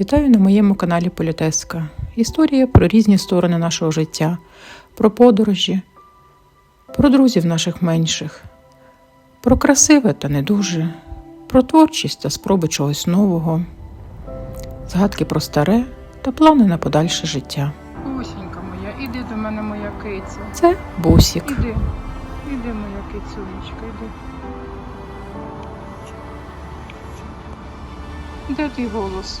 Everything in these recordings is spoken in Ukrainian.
Вітаю на моєму каналі Політеска. Історія про різні сторони нашого життя, про подорожі, про друзів наших менших, про красиве та не дуже, про творчість та спроби чогось нового, згадки про старе та плани на подальше життя. Бусінька моя, іди до мене, моя киця. Це Бусік. Іди, іди, моя кицюнечка, іди. Де твій голос?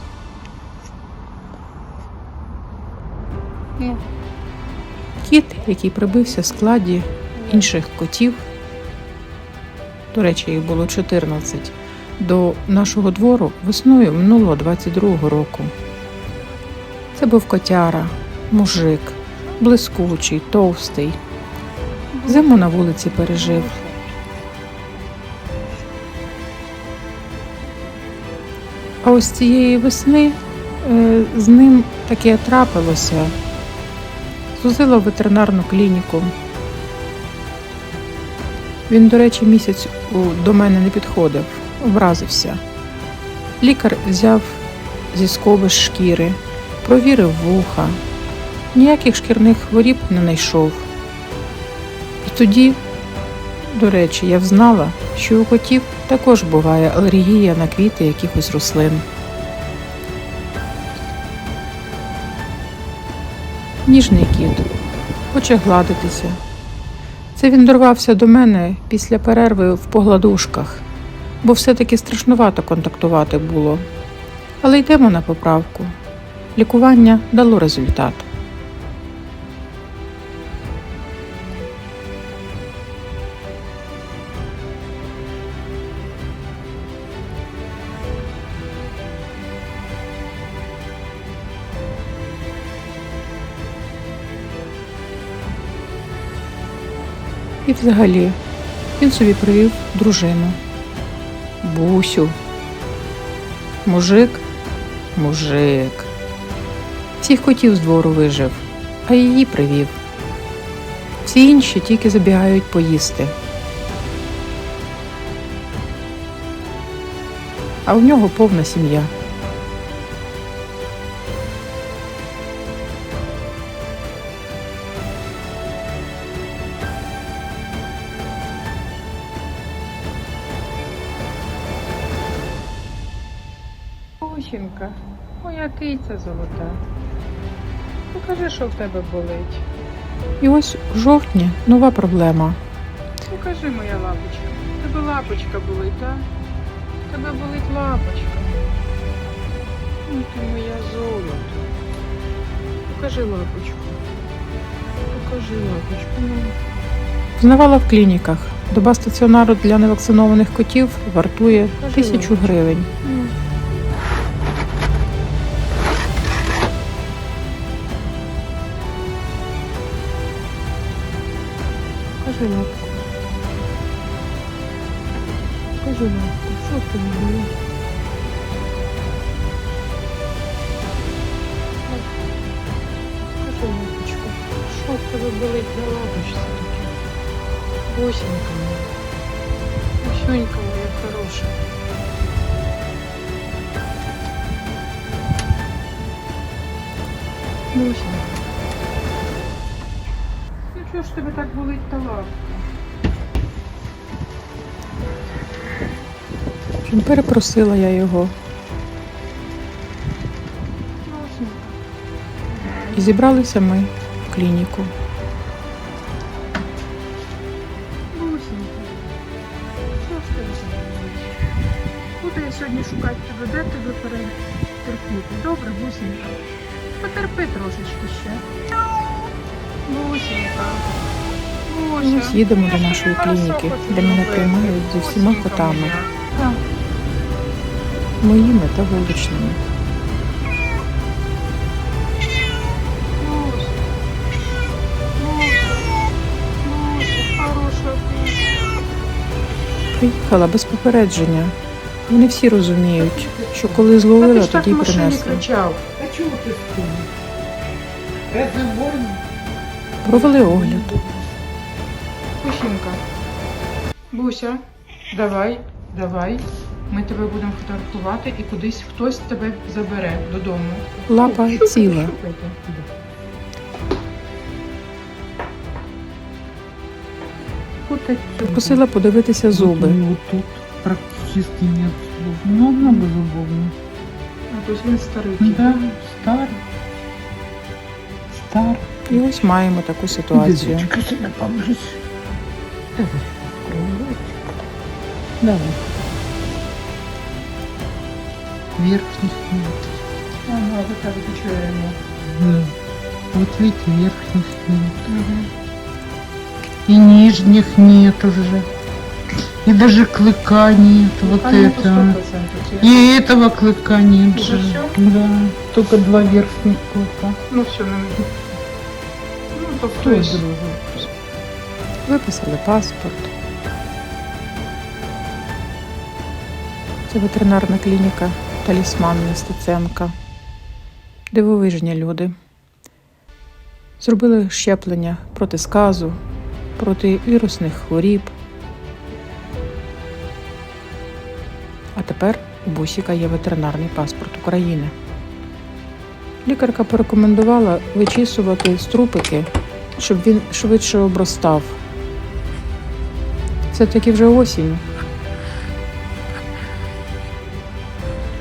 Ну, Кіт, який прибився в складі інших котів, до речі, їх було 14, до нашого двору весною минулого 22-го року. Це був котяра, мужик, блискучий, товстий. Зиму на вулиці пережив. А ось цієї весни е, з ним таке трапилося. Зузила в ветеринарну клініку. Він, до речі, місяць до мене не підходив, образився. Лікар взяв зі скоби шкіри, провірив вуха, ніяких шкірних хворіб не знайшов. І тоді, до речі, я взнала, що у котів також буває алергія на квіти якихось рослин. Ніжний кіт, хоче гладитися. Це він дорвався до мене після перерви в погладушках, бо все-таки страшнувато контактувати було. Але йдемо на поправку. Лікування дало результат. І взагалі він собі привів дружину. Бусю. Мужик, мужик. Всіх котів з двору вижив, а її привів. Всі інші тільки забігають поїсти. А у нього повна сім'я. Бусінка, моя киця золота. Покажи, що в тебе болить. І ось у жовтні нова проблема. Покажи, моя лапочка. В Тебе лапочка болить, так? Тебе болить лапочка. Ну ти моя золото. Покажи лапочку. Покажи лапочку. Ну. Знавала в клініках. Доба стаціонару для невакцинованих котів вартує тисячу гривень. Ну. Покажи лапку. Покажи лапку. Що в тебе було? Покажи лапочку. Що в тебе болить на лапочці таке? Бусинка моя. Бусюнька моя хороша. Буся. Чого ж тебе так болить та лапка? Чим перепросила я його і зібралися ми в клініку. Що? Буду я сьогодні шукати тебе, де тебе перетерпіти. Добре, бусенька? Потерпи трошечки ще. Їдемо до нашої клініки, де мене приймають зі всіма котами, моїми та вуличними. Приїхала без попередження. Вони всі розуміють, що коли зловила, тоді й машині принесла. кричав. Бусинка. Буся, давай, давай. Ми тебе будемо фотографувати і кудись хтось тебе забере додому. Лапа Шукайте, ціла. шукайте. Просила подивитися зуби. Вот тут практически нет зубов. Ну, много зубов. ну. А, тобто він старий. Да, стар. Стар. І ось маємо таку ситуацію. Язычка себе положить. Давай. Давай. Верхних нет. Ага, ви так чуємо. Да. Вот видите, верхних нет. И нижних нет уже. И даже клыка нет. Вот А ну, то это. 100% И этого клыка нет Уже же. всё? Да. Только два верхних клыка. Ну все, не Ну, то другое? Виписали паспорт. Це ветеринарна клініка Талісман Нестеценка. Дивовижні люди. Зробили щеплення проти сказу, проти вірусних хворіб. А тепер у Бусіка є ветеринарний паспорт України. Лікарка порекомендувала вичісувати струпики, щоб він швидше обростав. Це таки вже осінь.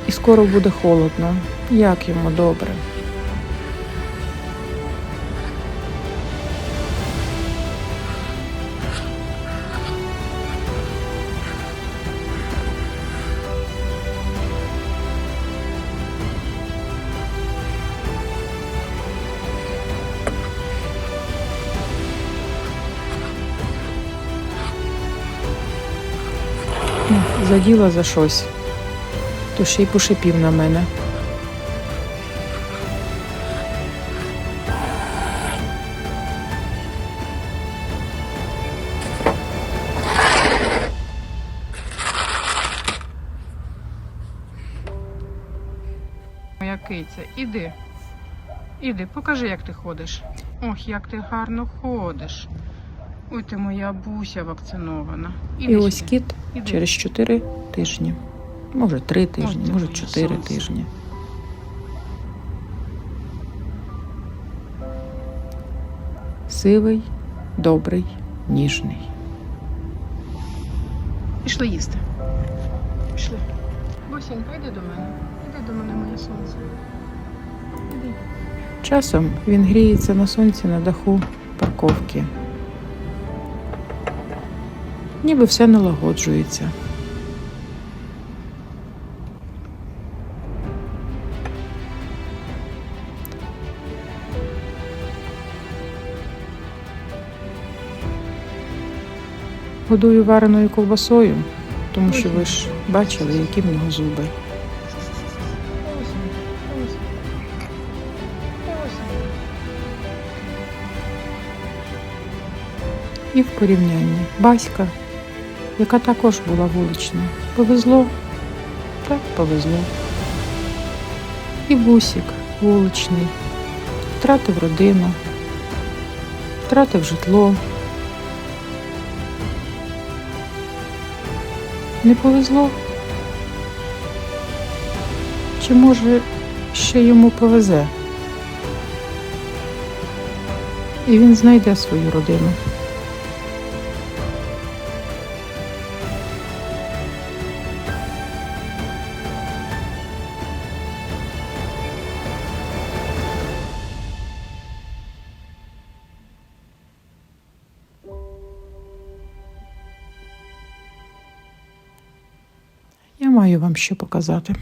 І скоро буде холодно. Як йому добре. Заділа за щось. То ще й пошипів на мене. Моя киця, іди. Іди, покажи, як ти ходиш. Ох, як ти гарно ходиш. Ой, ти моя буся вакцинована. І ось кіт Іди. через 4 тижні. Може 3 тижні, ти може моє 4 сонце. тижні. Сивий, добрий, ніжний. Пішли їсти. Пішли. Босінька, йди до мене. Іди до мене, моє сонце. Іди. Часом він гріється на сонці на даху парковки. Ніби все налагоджується. Годую вареною ковбасою, тому що ви ж бачили, які в нього зуби. І в порівнянні Баська, яка також була вулична. Повезло, так повезло. І Бусік вуличний, втратив родину, втратив житло. Не повезло? Чи може ще йому повезе? І він знайде свою родину. Маю вам що показати.